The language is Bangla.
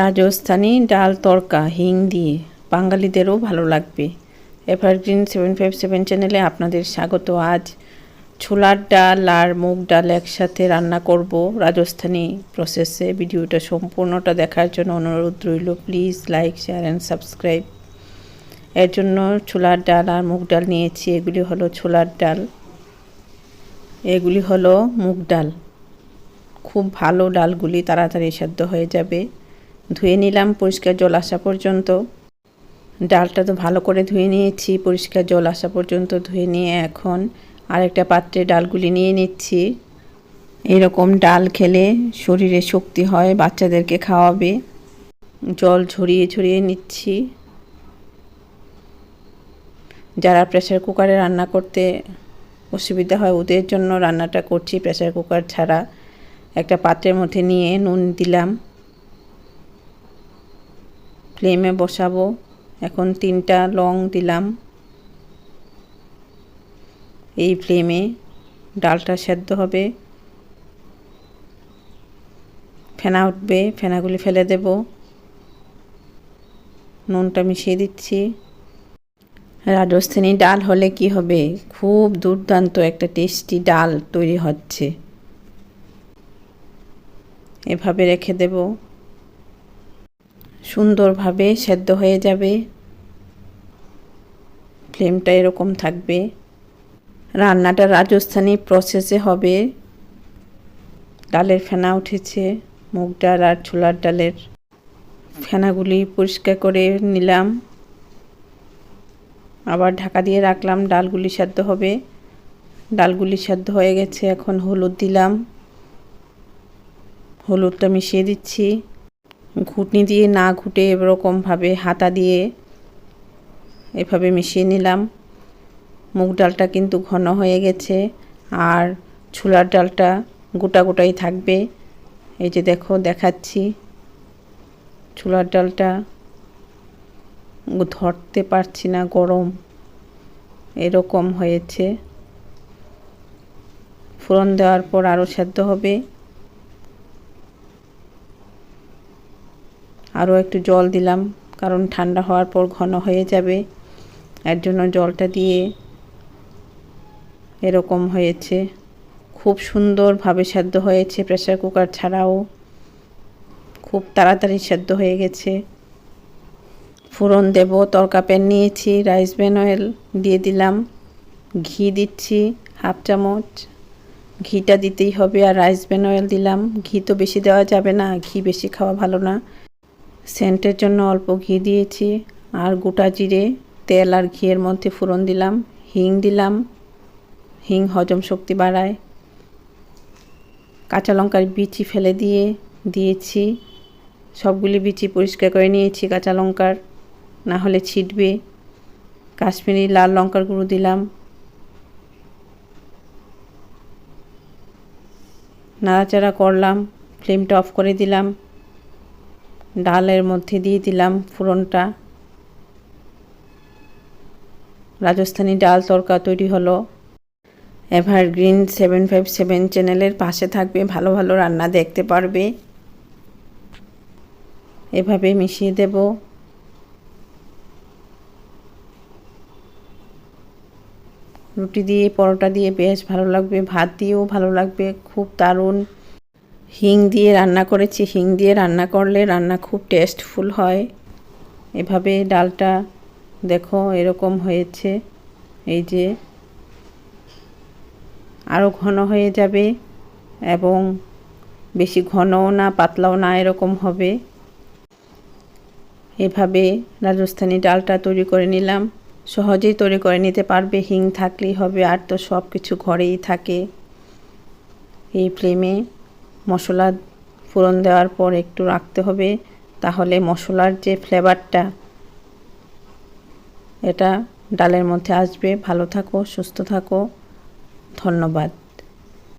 রাজস্থানি ডাল তরকা, হিং দিয়ে। বাঙালিদেরও ভালো লাগবে। এভারগ্রিন সেভেন ফাইভ সেভেন চ্যানেলে আপনাদের স্বাগত। আজ ছোলার ডাল আর মুগ ডাল একসাথে রান্না করব রাজস্থানি প্রসেসে ভিডিওটা সম্পূর্ণটা দেখার জন্য অনুরোধ রইল। Please like share and subscribe এর জন্য ছোলার ডাল আর মুগ ডাল নিয়েছি। এগুলি হলো ছোলার ডাল। এগুলি হলো মুগ ডাল। খুব ভালো ডালগুলি তাড়াতাড়ি সেদ্ধ হয়ে যাবে। ধুয়ে নিলাম পরিষ্কার জল আসা পর্যন্ত। ডালটা তো ভালো করে ধুয়ে নিয়েছি, পরিষ্কার জল আসা পর্যন্ত ধুয়ে নিয়ে এখন আরেকটা পাত্রে ডালগুলি নিয়ে নিচ্ছি। এরকম ডাল খেলে শরীরে শক্তি হয়, বাচ্চাদেরকে খাওয়াবে। জল ঝরিয়ে ঝরিয়ে নিচ্ছি। যারা প্রেসার কুকারে রান্না করতে অসুবিধা হয়, ওদের জন্য রান্নাটা করছি। প্রেসার কুকার ছাড়া একটা পাত্রের মধ্যে নিয়ে নুন দিলাম। ফ্লেমে বসাবো। এখন তিনটা লং দিলাম। এই ফ্লেমে ডালটা সেদ্ধ হবে। ফেনা উঠবে, ফেনাগুলি ফেলে দেব। নুনটা মিশিয়ে দিচ্ছি। রাজস্থানি ডাল হলে কি হবে? খুব দুর্দান্ত একটা টেস্টি ডাল তৈরি হচ্ছে। এভাবে রেখে দেব। সুন্দরভাবে সেদ্ধ হয়ে যাবে। ফ্লেমটা এরকম থাকবে। রান্নাটা রাজস্থানি প্রসেসে হবে। ডালের ফেনা উঠেছে, মুগ ডাল আর ছোলার ডালের ফেনাগুলি পরিষ্কার করে নিলাম। আবার ঢাকা দিয়ে রাখলাম, ডালগুলি সেদ্ধ হবে। ডালগুলি সেদ্ধ হয়ে গেছে, এখন হলুদ দিলাম। হলুদটা মিশিয়ে দিচ্ছি। ঘুটনি দিয়ে না ঘুটে এরকমভাবে হাতা দিয়ে এভাবে মিশিয়ে নিলাম। মুগ ডালটা কিন্তু ঘন হয়ে গেছে আর ছোলার ডালটা গোটা গোটাই থাকবে। এই যে দেখো, দেখাচ্ছি। ছোলার ডালটা ধরতে পারছি না, গরম। এরকম হয়েছে। ফোড়ন দেওয়ার পর আরও সেদ্ধ হবে। আরও একটু জল দিলাম, কারণ ঠান্ডা হওয়ার পর ঘন হয়ে যাবে। এর জন্য জলটা দিয়ে এরকম হয়েছে। খুব সুন্দরভাবে সেদ্ধ হয়েছে প্রেসার কুকার ছাড়াও। খুব তাড়াতাড়ি সেদ্ধ হয়ে গেছে। ফোড়ন দেব, তরকা প্যান নিয়েছি, রাইস ব্যান অয়েল দিয়ে দিলাম। ঘি দিচ্ছি, হাফ চামচ। ঘিটা দিতেই হবে আর রাইস ব্যান অয়েল দিলাম। ঘি তো বেশি দেওয়া যাবে না, ঘি বেশি খাওয়া ভালো না। সেন্টের জন্য অল্প ঘি দিয়েছি, আর গোটা জিরে, তেল আর ঘিয়ের মধ্যে ফোড়ন দিলাম, হিং দিলাম, হিং হজম শক্তি বাড়ায়। কাঁচা লঙ্কার বিচি ফেলে দিয়ে দিয়েছি। সবগুলি বিচি পরিষ্কার করে নিয়েছি কাঁচা লঙ্কার, না হলে ছিটবে। কাশ্মীরি লাল লঙ্কার গুঁড়ো দিলাম। নাড়াচাড়া করলাম, ফ্লেমটা অফ করে দিলাম। ডালের মধ্যে দিয়ে দিলাম ফোড়নটা। রাজস্থানি ডাল তরকা তৈরি হলো। এভারগ্রিন সেভেন ফাইভ সেভেন চ্যানেলের পাশে থাকবে, ভালো ভালো রান্না দেখতে পারবে। এভাবে মিশিয়ে দেব। রুটি দিয়ে, পরোটা দিয়ে বেশ ভালো লাগবে, ভাত দিয়েও ভালো লাগবে, খুব দারুণ। হিং দিয়ে রান্না করেছি। হিং দিয়ে রান্না করলে রান্না খুব টেস্টফুল হয়। এভাবে ডালটা দেখো এরকম হয়েছে। এই যে আরও ঘন হয়ে যাবে এবং বেশি ঘনও না, পাতলাও না এরকম হবে। এভাবে রাজস্থানি ডালটা তৈরি করে নিলাম। সহজেই তৈরি করে নিতে পারবে। হিং থাকলেই হবে, আর তো সব কিছু ঘরেই থাকে। এই ফ্লেমে মশলা ফোড়ন দেওয়ার পর একটু রাখতে হবে, তাহলে মশলার যে ফ্লেভারটা এটা ডালের মধ্যে আসবে। ভালো থাকো, সুস্থ থাকো। ধন্যবাদ।